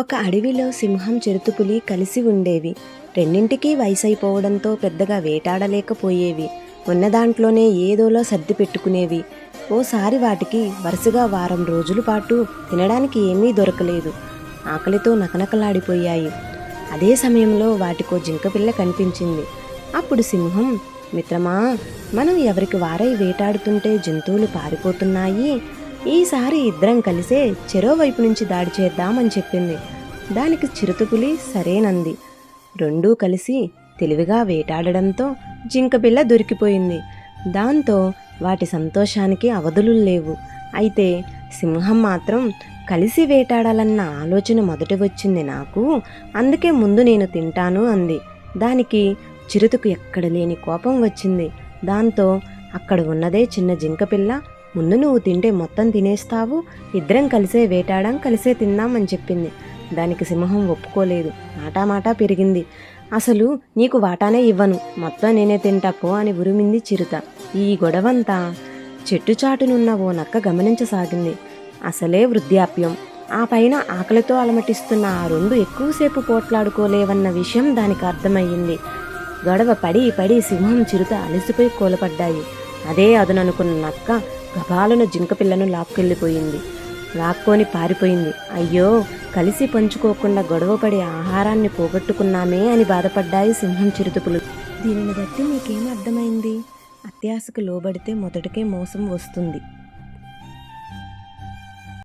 ఒక అడవిలో సింహం చిరుతుపులి కలిసి ఉండేవి. రెండింటికీ వయసైపోవడంతో పెద్దగా వేటాడలేకపోయేవి. ఉన్న దాంట్లోనే ఏదోలో సర్ది పెట్టుకునేవి. ఓసారి వాటికి వరుసగా వారం రోజుల పాటు తినడానికి ఏమీ దొరకలేదు. ఆకలితో నకనకలాడిపోయాయి. అదే సమయంలో వాటికో జింకపిల్ల కనిపించింది. అప్పుడు సింహం మిత్రమా మనం ఎవరికి వారై వేటాడుతుంటే జంతువులు పారిపోతున్నాయి? ఈసారి ఇద్దరం కలిసే చెరో వైపు నుంచి దాడి చేద్దామని చెప్పింది. దానికి చిరుతపులి సరేనంది. రెండూ కలిసి తెలివిగా వేటాడడంతో జింకపిల్ల దొరికిపోయింది. దాంతో వాటి సంతోషానికి అవధులు లేవు. అయితే సింహం మాత్రం కలిసి వేటాడాలన్న ఆలోచన మొదట వచ్చింది నాకు. అందుకే ముందు నేను తింటాను అంది. దానికి చిరుతకు ఎక్కడ లేని కోపం వచ్చింది. దాంతో అక్కడ ఉన్నదే చిన్న జింకపిల్ల ముందు నువ్వు తింటే మొత్తం తినేస్తావు ఇద్దరం కలిసే వేటాడాం కలిసే తిందాం అని చెప్పింది. దానికి సింహం ఒప్పుకోలేదు. మాటామాటా పెరిగింది. అసలు నీకు వాటానే ఇవ్వను. మొత్తం నేనే తింటా పో అని ఉరిమింది చిరుత. ఈ గొడవంతా చెట్టు చాటునున్న ఓ నక్క గమనించసాగింది. అసలే వృద్ధాప్యం. ఆ పైన ఆకలితో అలమటిస్తున్న ఆ రెండు ఎక్కువసేపు పోట్లాడుకోలేవన్న విషయం దానికి అర్థమయ్యింది. గొడవ పడి పడి సింహం చిరుత అలసిపోయి కోలపడ్డాయి. అదే అదుననుకున్న నక్క గబాలను జింకపిల్లను లాక్కెళ్ళిపోయింది. లాక్కొని పారిపోయింది. అయ్యో కలిసి పంచుకోకుండా గొడవపడి ఆహారాన్ని పోగొట్టుకున్నామే అని బాధపడ్డాయి సింహం చిరుతుపులు. దీనిని బట్టి మీకేం అర్థమైంది? అత్యాశకు లోబడితే మొదటికే మోసం వస్తుంది.